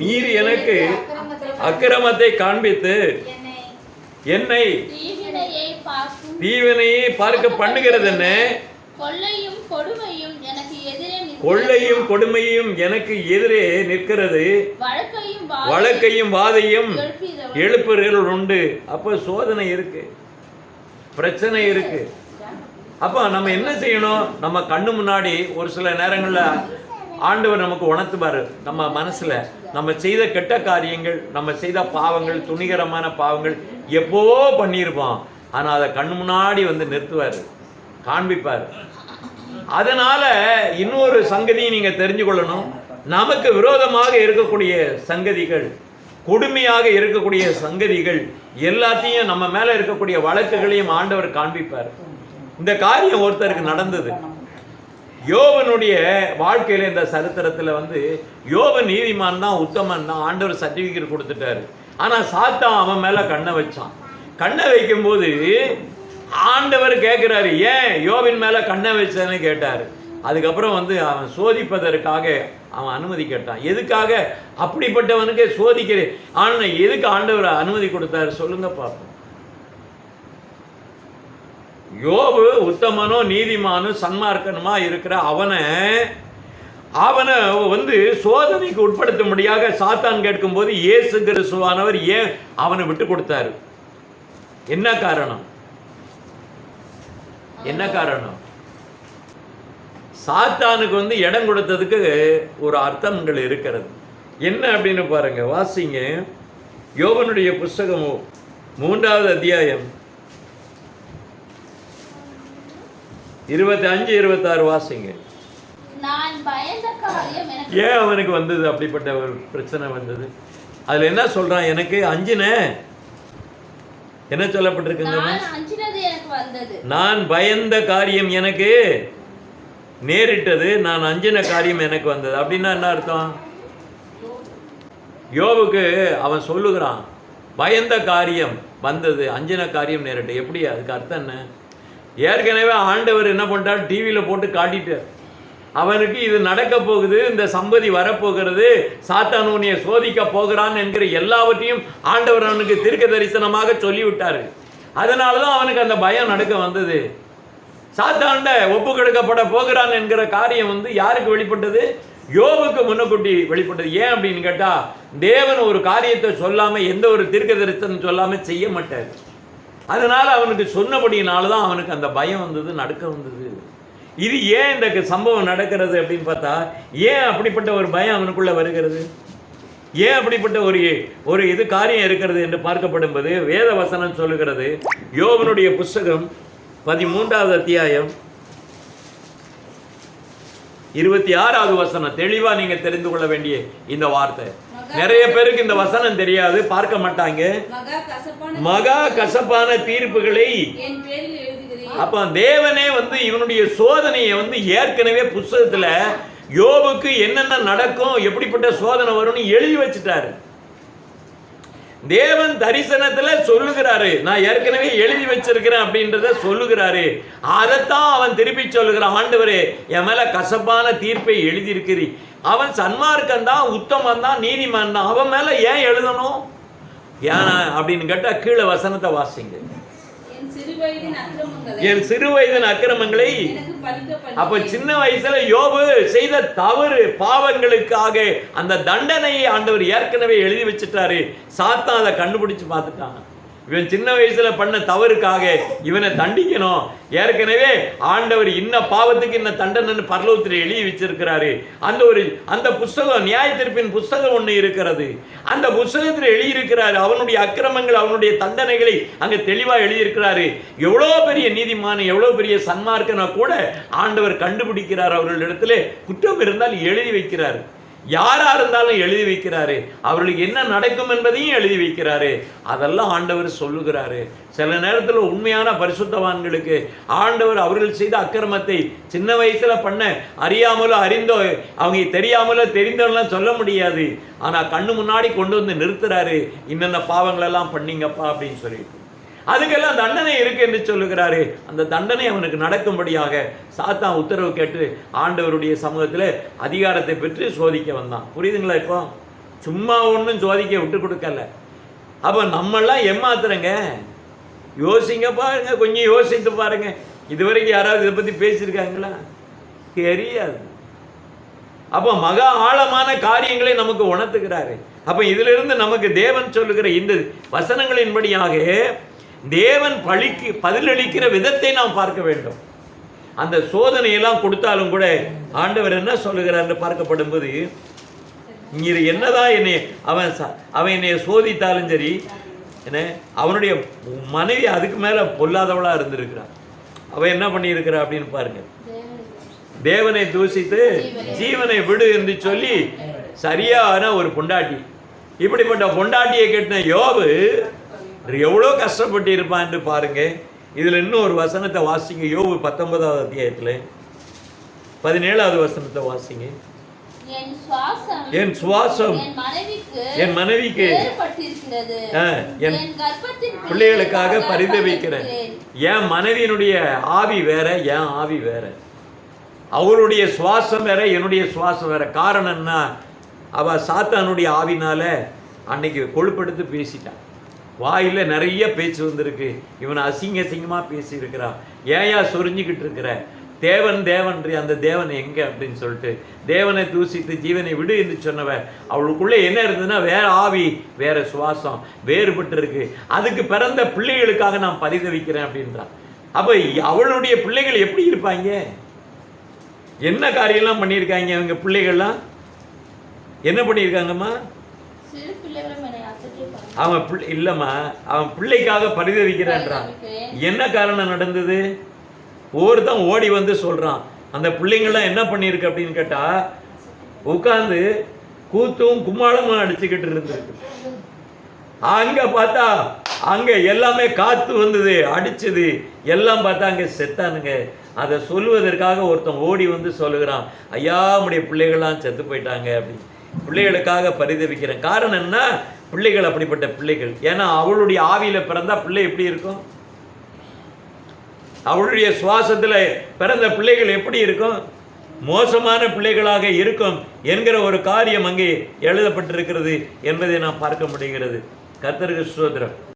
நீர் எனக்கு அக்கிரமத்தை காண்பித்து என்னை தீவினையை பார்க்க பண்ணுகிறது என்ன கொள்ளையும் கொடுமையும் எனக்கு எதிரே நிற்கிறது. வழக்கையும் வாதையும் வழக்கையும் எழுப்புகள் உண்டு. அப்போ சோதனை இருக்கு. பிரச்சனை இருக்கு. அப்போ நம்ம என்ன செய்யணும்? நம்ம கண்ணு முன்னாடி ஒரு சில நேரங்களில் ஆண்டவர் நமக்கு உணர்த்துவார். நம்ம மனசுல நம்ம செய்த கெட்ட காரியங்கள் நம்ம செய்த பாவங்கள் துணிகரமான பாவங்கள் எப்போவோ பண்ணியிருப்போம். ஆனால் அதை கண் முன்னாடி வந்து நிறுத்துவார். காண்பிப்பார். அதனால இன்னொரு சங்கதியை நீங்க தெரிஞ்சு கொள்ளணும். நமக்கு விரோதமாக இருக்கக்கூடிய சங்கதிகள் கொடுமையாக இருக்கக்கூடிய சங்கதிகள் எல்லாத்தையும் நம்ம மேல இருக்கக்கூடிய வழக்குகளையும் ஆண்டவர் காண்பிப்பார். இந்த காரியம் ஒருத்தருக்கு நடந்தது. யோவனுடைய வாழ்க்கையில் இந்த சரித்திரத்தில் வந்து யோவன் நீதிமான் தான் உத்தமன் தான் ஆண்டவர் சர்டிஃபிகேட் கொடுத்துட்டாரு. ஆனால் சாத்தான் அவன் மேலே கண்ணை வச்சான். கண்ணை வைக்கும்போது ஆண்டவர் கேட்குறாரு ஏன் யோவின் மேலே கண்ணை வச்சேன்னு? கேட்டார். அதுக்கப்புறம் வந்து அவன் சோதிப்பதற்காக அவன் அனுமதி கேட்டான். எதுக்காக? அப்படிப்பட்டவனுக்கு சோதிக்கிறேன். ஆனால் எதுக்கு ஆண்டவர் அனுமதி கொடுத்தாரு? சொல்லுங்க பார்ப்போம் யோபு உத்தமனோ நீதிமானும் சன்மார்க்கனுமா இருக்கிற அவனை அவனை வந்து சோதனைக்கு உட்படுத்தும்படியாக சாத்தான் கேட்கும்போது இயேசு கிறிஸ்துவானவர் ஏன் அவனை விட்டு கொடுத்தாரு? என்ன காரணம்? என்ன காரணம்? சாத்தானுக்கு வந்து இடம் கொடுத்ததுக்கு ஒரு அர்த்தங்கள் இருக்கிறது. என்ன அப்படின்னு பாருங்க வாசிங்க. யோகனுடைய புஸ்தகம் மூன்றாவது அத்தியாயம். இருபத்தி அஞ்சு இருபத்தாறு வாசிங்க. ஏன் அவனுக்கு வந்தது? அப்படிப்பட்ட ஒரு பிரச்சனை வந்தது. அதுல என்ன சொல்றான் எனக்கு? அஞ்சின. என்ன சொல்லப்பட்டிருக்குங்க? நான் பயந்த காரியம் எனக்கு நேரிட்டது. நான் அஞ்சின காரியம் எனக்கு வந்தது. அப்படின்னா என்ன அர்த்தம்? யோபுக்கு அவன் சொல்லுகிறான் பயந்த காரியம் வந்தது. அஞ்சின காரியம் நேரிட்டு எப்படி? அதுக்கு அர்த்தம் என்ன? ஏற்கனவே ஆண்டவர் என்ன பண்ணிட்டார்? டிவியில் போட்டு காட்டிட்டார். அவனுக்கு இது நடக்க போகுது இந்த சம்பதி வரப்போகிறது சாத்தான் உன்னைய சோதிக்க போகிறான் என்கிற எல்லாவற்றையும் ஆண்டவர் அவனுக்கு தீர்க்க தரிசனமாக சொல்லிவிட்டார். அதனால தான் அவனுக்கு அந்த பயம் நடக்க வந்தது. சாத்தாண்ட ஒப்பு கொடுக்கப்பட போகிறான் என்கிற காரியம் வந்து யாருக்கு வெளிப்பட்டது? யோபுக்கு முன்னக்கூட்டி வெளிப்பட்டது. ஏன் அப்படின்னு கேட்டா தேவன் ஒரு காரியத்தை சொல்லாம எந்த ஒரு தீர்க்க தரிசனம் சொல்லாம செய்ய மாட்டார். அதனால அவனுக்கு சொன்னபடியினால தான் அவனுக்கு அந்த பயம் வந்தது நடுக்க வந்தது. இது ஏன் இந்த சம்பவம் நடக்கிறது அப்படின்னு பார்த்தா ஏன் அப்படிப்பட்ட ஒரு பயம் அவனுக்குள்ளே வருகிறது? ஏன் அப்படிப்பட்ட ஒரு ஒரு இது காரியம் இருக்கிறது என்று பார்க்கப்படும்போது வேத வசனம் சொல்லுகிறது யோகனுடைய புஸ்தகம் பதிமூன்றாவது அத்தியாயம் இருபத்தி ஆறாவது வசனம். தெளிவாக நீங்கள் தெரிந்து கொள்ள வேண்டிய இந்த வார்த்தை. நிறைய பேருக்கு இந்த வசனம் தெரியாது பார்க்க மாட்டாங்க. மகா கசப்பான தீர்ப்புகளை அப்ப தேவனே வந்து இவனுடைய சோதனையை வந்து ஏற்கனவே புஸ்தகத்துல யோபுக்கு என்னென்ன நடக்கும் எப்படிப்பட்ட சோதனை வரும்னு எழுதி வச்சுட்டாரு. தேவன் தரிசனத்துல சொல்லுகிறாரு. நான் ஏற்கனவே எழுதி வச்சிருக்கிறேன் அப்படின்றத சொல்லுகிறாரு. அதைத்தான் அவன் திருப்பி சொல்லுகிறான். ஆண்டவரே என் மேல கசப்பான தீர்ப்பை எழுதியிருக்கிறீ அவன் சன்மார்க்கன் தான் உத்தமன் தான் நீதிமான் தான் அவன் மேல ஏன் எழுதணும்? ஏன் அப்படின்னு கேட்டா கீழே வசனத்தை வாசிங்க. என் சிறு வயதின் அக்கிரமங்களை அப்ப சின்ன வயசுல யோபு செய்த தவறு பாவங்களுக்காக அந்த தண்டனையை ஆண்டவர் ஏற்கனவே எழுதி வச்சுட்டாரு. சாத்தான் அதை கண்டுபிடிச்சு பார்த்துட்டான். இவன் சின்ன வயசுல பண்ண தவறுக்காக இவனை தண்டிக்கணும். ஏற்கனவே ஆண்டவர் இன்ன பாவத்துக்கு இன்ன தண்டனைன்னு பரலோகத்தில் எழுதி வச்சிருக்கிறாரு. அந்த ஒரு அந்த புஸ்தகம் நியாய தீர்ப்பின் புஸ்தகம் ஒன்று இருக்கிறது. அந்த புஸ்தகத்தில் எழுதியிருக்கிறாரு அவனுடைய அக்கிரமங்கள் அவனுடைய தண்டனைகளை அங்கே தெளிவா எழுதியிருக்கிறாரு எவ்வளோ பெரிய நீதிமான் எவ்வளோ பெரிய சன்மார்க்கனா கூட ஆண்டவர் கண்டுபிடிக்கிறார் அவர்களிடத்துல. குற்றம் இருந்தால் எழுதி வைக்கிறார். யாரா இருந்தாலும் எழுதி வைக்கிறாரு? அவர்களுக்கு என்ன நடக்கும் என்பதையும் எழுதி வைக்கிறாரு. அதெல்லாம் ஆண்டவர் சொல்லுகிறாரு. சில நேரத்தில் உண்மையான பரிசுத்தவான்களுக்கு ஆண்டவர் அவர்கள் செய்த அக்கிரமத்தை சின்ன வயசுல பண்ண அறியாமலோ அறிந்தோ அவங்க தெரியாமலோ தெரிந்தோலாம் சொல்ல முடியாது. ஆனா கண்ணு முன்னாடி கொண்டு வந்து நிறுத்துறாரு. இன்னென்ன பாவங்களெல்லாம் பண்ணீங்கப்பா? அப்படின்னு சொல்லிட்டு. அதுக்கெல்லாம் தண்டனை இருக்கு என்று சொல்லுகிறாரு. அந்த தண்டனை அவனுக்கு நடக்கும்படியாக சாத்தான் உத்தரவு கேட்டு ஆண்டவருடைய சமூகத்தில் அதிகாரத்தை பெற்று சோதிக்க வந்தான். புரியுதுங்களா இப்போ? சும்மா ஒன்றும் சோதிக்க விட்டு கொடுக்கல. அப்போ நம்மெல்லாம் ஏமாத்துறங்க. யோசிங்க பாருங்க கொஞ்சம் யோசித்து பாருங்க. இதுவரைக்கும் யாராவது இதை பற்றி பேசியிருக்காங்களா? தெரியாது. அப்போ மகா ஆழமான காரியங்களை நமக்கு உணர்த்துகிறாரு. அப்போ இதிலிருந்து நமக்கு தேவன் சொல்லுகிற இந்த வசனங்களின்படியாக தேவன் பழிக்கு பதிலளிக்கிற விதத்தை நாம் பார்க்க வேண்டும். அந்த சோதனையெல்லாம் கொடுத்தாலும் கூட ஆண்டவர் என்ன சொல்லுகிறார்னு பார்க்கப்படும் போது இது என்னதான் என்னை அவன் ச- அவன் என்னை சோதித்தாலும் சரி என்ன அவனுடைய மனைவி அதுக்கு மேலே பொல்லாதவளா இருந்திருக்கிறான். அவன் என்ன பண்ணியிருக்கிறா அப்படின்னு பாருங்க. தேவனை தூசித்து ஜீவனை விடு என்று சொல்லி சரியான ஒரு பொண்டாட்டி. இப்படிப்பட்ட பொண்டாட்டியை கேட்டின யோபு எவ்வளோ கஷ்டப்பட்டு இருப்பான் என்று பாருங்க. இதுல இன்னும் ஒரு வசனத்தை வாசிங்க. யோபு பத்தொன்பதாவது அத்தியாயத்துல. பதினேழாவது வசனத்தை வாசிங்க. என் சுவாசம் என் மனைவிக்கு என் பிள்ளைகளுக்காக பரிதவிக்கிறேன். என் மனைவியினுடைய ஆவி வேற என் ஆவி வேற. அவருடைய சுவாசம் வேற என்னுடைய சுவாசம் வேற. காரணம் என்ன? அவ சாத்தானுடைய ஆவினால அன்னைக்கு கொழுப்பெடுத்து பேசிட்டான். வாயில நிறைய பேச்சு வந்திருக்கு. இவனை அசிங்க அசிங்கமாக பேசியிருக்கிறான் ஏயா சொரிஞ்சுக்கிட்டு இருக்கிற? தேவன் தேவன்றி அந்த தேவன் எங்கே அப்படின்னு சொல்லிட்டு தேவனை தூசித்து ஜீவனை விடு என்று சொன்னவ அவளுக்குள்ளே என்ன இருந்ததுன்னா வேற ஆவி வேற சுவாசம் வேறுபட்டு இருக்கு அதுக்கு பிறந்த பிள்ளைகளுக்காக நான் பரிதவிக்கிறேன் அப்படின்றான் அப்போ அவளுடைய பிள்ளைகள் எப்படி இருப்பாங்க? என்ன காரியம்லாம் பண்ணியிருக்காங்க அவங்க பிள்ளைகள்லாம்? என்ன பண்ணியிருக்காங்கம்மா? அவன் பிள்ளை இல்லைம்மா அவன் பிள்ளைக்காக பரிதவிக்கிறான்றான். என்ன காரணம் நடந்தது? ஒருத்தன் ஓடி வந்து சொல்றான் அந்த பிள்ளைங்கள்லாம் என்ன பண்ணியிருக்கு அப்படின்னு கேட்டா உட்கார்ந்து கூத்தும் கும்மாளமும் அடிச்சுக்கிட்டு இருந்திருக்கு. அங்க பார்த்தா அங்க எல்லாமே காத்து வந்தது அடிச்சது எல்லாம் பார்த்தா அங்க செத்தானுங்க. அதை சொல்வதற்காக ஒருத்தன் ஓடி வந்து சொல்லுகிறான் ஐயா உடைய பிள்ளைகள்லாம் செத்து போயிட்டாங்க அப்படின்னு. பிள்ளைகளுக்காக பரிதவிக்கிறேன் காரணம் என்ன பிள்ளைகள் அப்படிப்பட்ட பிள்ளைகள். ஏன்னா அவளுடைய ஆவியில பிறந்தா பிள்ளை எப்படி இருக்கும்? அவளுடைய சுவாசத்துல பிறந்த பிள்ளைகள் எப்படி இருக்கும்? மோசமான பிள்ளைகளாக இருக்கும் என்கிற ஒரு காரியம் அங்கே எழுதப்பட்டிருக்கிறது என்பதை நாம் பார்க்க முடிகிறது. கர்த்தருக்கு சுதந்திரம்